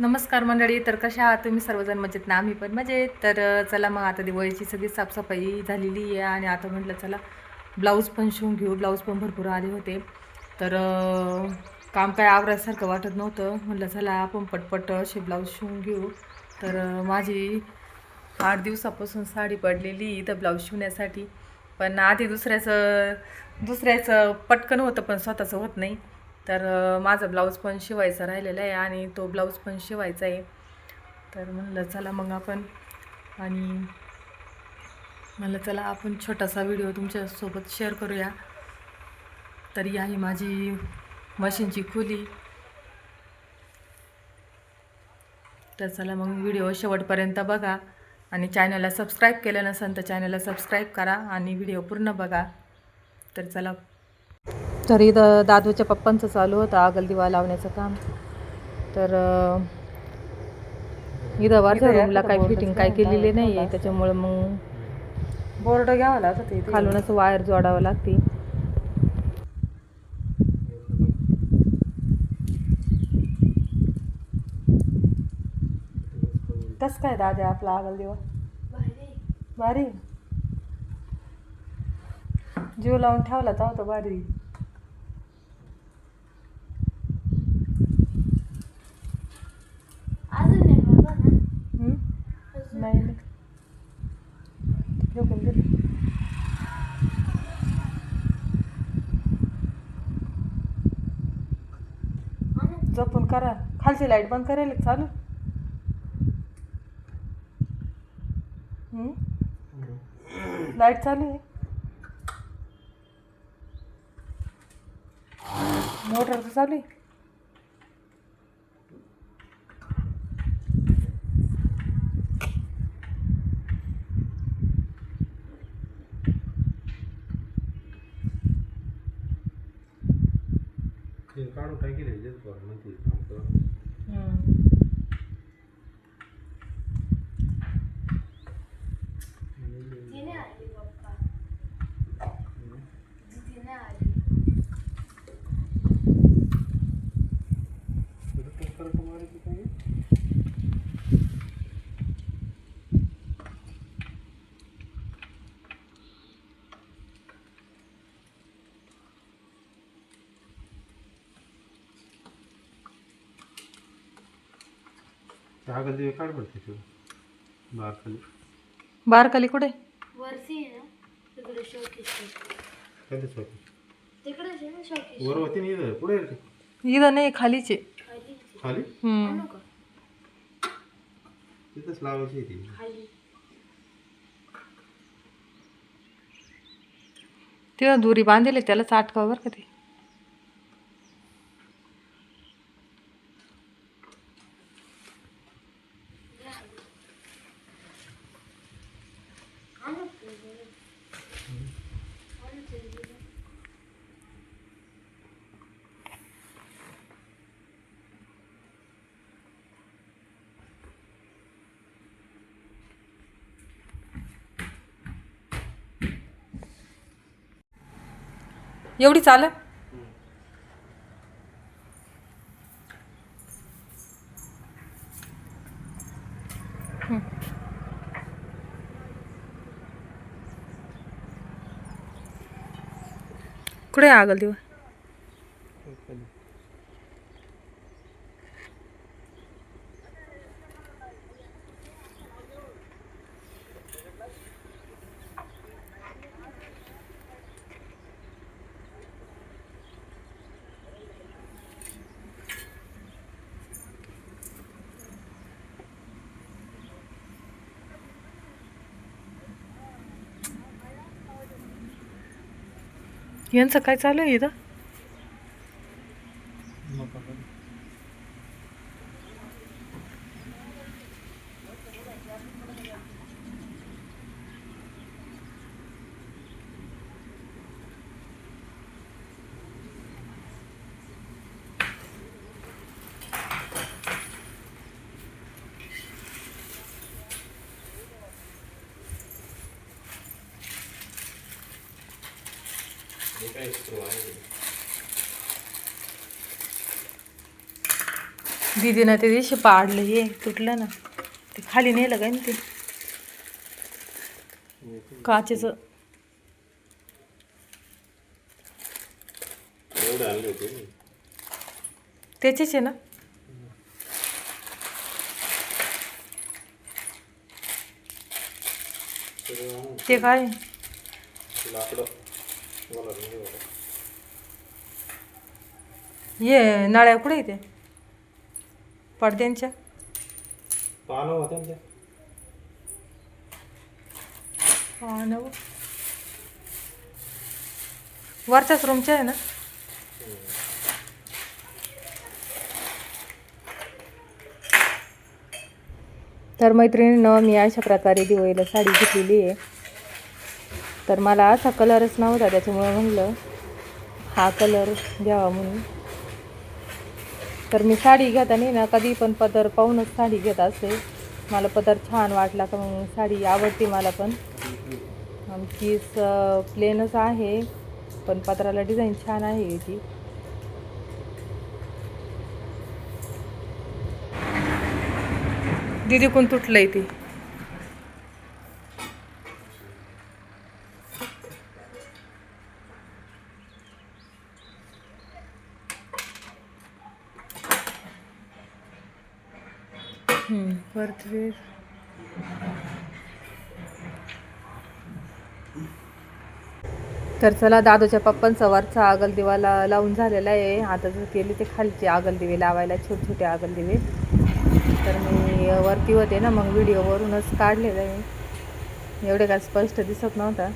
नमस्कार मंडळी तर कशा आहात तुम्ही? सर्वजण मजेत ना? आम्ही पण मजेत. तर चला मग आता दिवाळीची सगळी साफसफाई झालेली आहे आणि आता म्हटलं चला ब्लाऊज पण शिवून घेऊ. ब्लाऊज पण भरपूर आले होते. तर काम काय आवरायसारखं वाटत नव्हतं. म्हटलं चला आपण पटपट असे ब्लाऊज शिवून घेऊ. तर माझी आठ दिवसापासून साडी पडलेली तर ब्लाऊज शिवण्यासाठी. पण आधी दुसऱ्याचं दुसऱ्याचं पटकन होतं पण स्वतःचं होत नाही. तर माझा ब्लाऊज पण शिवायचा राहिलेला आहे आणि तो ब्लाऊज पण शिवायचा आहे. तर म्हणलं चला मग आपण आणि म्हणलं चला आपण छोटासा व्हिडिओ तुमच्यासोबत शेअर करूया. तर ही आहे माझी मशीनची खोली. तर चला मग व्हिडिओ शेवटपर्यंत बघा आणि चॅनलला सबस्क्राईब केलं नसेल तर चॅनलला सबस्क्राईब करा आणि व्हिडिओ पूर्ण बघा. तर चला तर इथं दादूच्या पप्पांचं चालू होतं आगलदिवा लावण्याचं काम. तर इथं वरच्या रूमला काही फिटिंग काय केलेली नाही आहे त्याच्यामुळं मग बोर्ड घ्यावा लागत खालूनच वायर जोडावं लागते. कस काय दादा आपला आगलदिवा भारी जीव लावून ठेवला तर होता भारी अजून नाही बाबा ना हम्म? नाही नाही. फेकून दिलं. जपून करा. खालची लाइट बंद करेल चालू. लाइट चालू आहे. मोटर तर चालू आहे. काढून टाकी हेच बरं म्हणते दिवे काढ पडते तू बार खाली बारकाली. कुठे? वरती आहे ना. तिकडे कधी वर होती नाही इथं? पुढे आहे ती. इथं नाही खालीचे. खाली? तिथंच लावायची ती. खाली. तिथं दुरी बांधले त्याला चाटकाव बरं का ते. एवढी चाल. कुठे आगल दिवस यांचं काय चालू आहे इथं? स्क्रू आहे दीदीनं ते दिवशी पाडलं हे तुटलं ना. ते खाली नेलं काय ना ते? काचेचं. ना. त्याचेच आहे ना? ते काय? लाकडं. ये नळ्या कुठे येते पडद्यांच्या पानं होत्या ना त्या. हा ना हो. वरच्याच रूमच्या आहे ना तर मैत्रिणीनं मी अशा प्रकारे दिवाळीला साडी घेतलेली आहे तर मला असा कलरच नव्हता त्याच्यामुळे म्हणलं हा कलर घ्यावा म्हणून. तर मी साडी घेताना ना कधी पण पदर पाहूनच साडी घेत असते मला पदर छान वाटला का मग साडी आवडते मला पण. आमची प्लेनच आहे पण पत्राला डिझाईन छान आहे ती. दीदी कोण आहे ती. हम्म, परत वेळ तर चला दादूच्या पप्पांचा वरचा आगलदिवाला लावून झालेला आहे. आता जर केली ते खालचे आगलदिवे लावायला छोटे छोटे आगलदिवे. तर मी वरती होते ना मग व्हिडिओवरूनच काढलेलं आहे. एवढे काय स्पष्ट दिसत नव्हता.